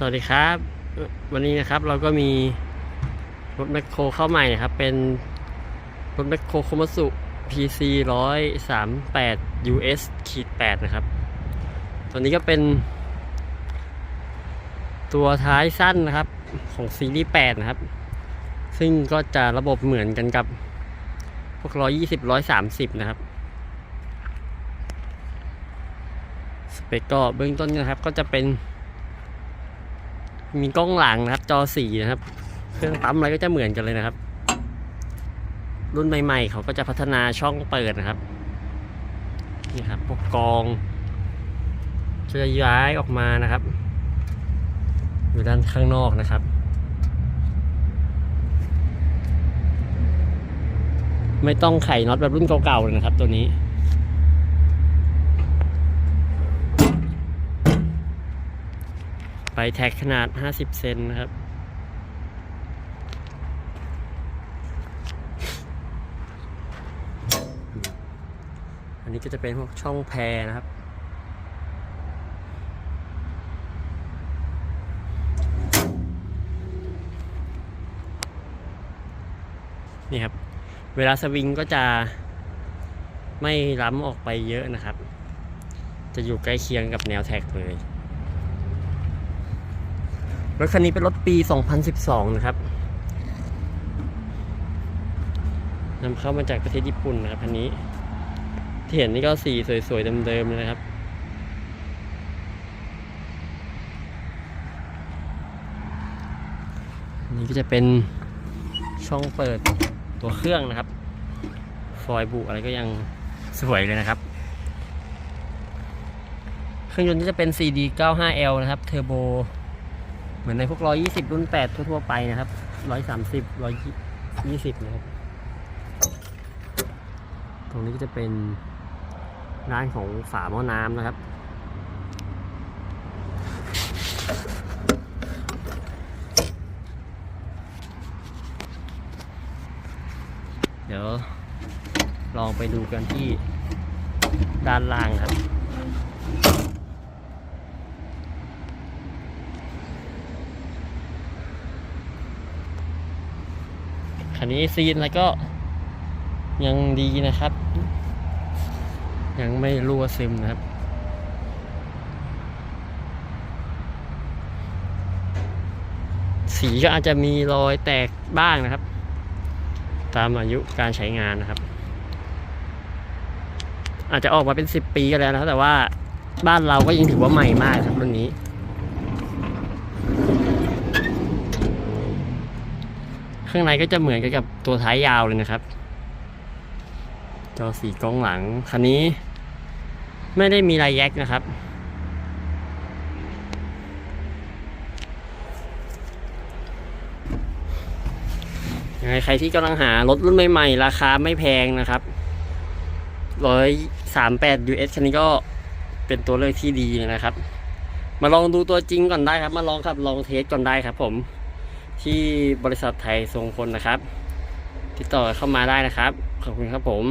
สวัสดีครับ วันนี้นะครับเราก็มีรถแมคโครเข้าใหม่นะครับ เป็นรถแมคโครโคมัสุ PC 138 US ขีด8นะครับ ตัวนี้ก็เป็น ตัวท้ายสั้นนะครับ ของซีรีส์8นะครับ ซึ่งก็จะระบบเหมือนกันกับ พวก 120 130 นะครับสเปคก็เบื้องต้นนะครับก็จะเป็น มีกล้องหลังนะครับ จอสีนะครับ เครื่องปั๊มอะไรก็จะเหมือนกันเลยนะครับ รุ่นใหม่ๆ เขาก็จะพัฒนาช่องเปิดนะครับนี่ครับพวกกองจะย้ายออกมานะครับ อยู่ด้านข้างนอกนะครับ ไม่ต้องไขน็อตแบบรุ่นเก่าๆเลยนะครับ ตัวนี้ ไปแท็กขนาด 50 เซนนะครับ อันนี้ก็จะเป็นพวกช่องแพรนะครับ นี่ครับ เวลาสวิงก็จะไม่ล้ำออกไปเยอะนะครับ จะอยู่ใกล้เคียงกับแนวแท็กเลย รถคันนี้เป็นรถปี 2012 นะครับนำเข้ามาจากประเทศญี่ปุ่นนะครับคันนี้ ที่เห็นนี่ก็สีสวยๆเดิมๆเลยนะครับนนี้ก็จะเป็นช่องเปิดตัวเครื่องนะครับ ฟอยล์บุอะไรก็ยังสวยเลยนะครับ เครื่องยนต์ที่จะเป็น CD 95L นะครับ เทอร์โบ เหมือนในพวก120รุ่น8ทั่วๆไปนะครับ130 120นะครับ ตรงนี้ก็จะเป็นด้านของฝาหม้อน้ำนะครับ เดี๋ยวลองไปดูกันที่ด้านล่างครับ คันนี้ซีนแล้วก็ยังดีนะครับ ยังไม่รั่วซึมนะครับ สีก็อาจจะมีรอยแตกบ้างนะครับ ตามอายุการใช้งานนะครับ อาจจะออกมาเป็นสิบปีก็แล้วนะแต่ว่าบ้านเราก็ยังถือว่าใหม่มากครับรุ่นนี้ ข้างในก็จะเหมือนกันกับตัวท้ายยาวเลยนะครับ จอสีกล้องหลัง คันนี้ ไม่ได้มีลายแยกนะครับ ยังไงใครที่กำลังหารถรุ่นใหม่ๆ ราคาไม่แพงนะครับร้อยสามแปด US คันนี้ก็เป็นตัวเลือกที่ดีนะครับ มาลองดูตัวจริงก่อนได้ครับ มาลองขับลองเทสก่อนได้ครับผม ที่บริษัทไทยทรงพลนะครับ ติดต่อเข้ามาได้นะครับ ขอบคุณครับผม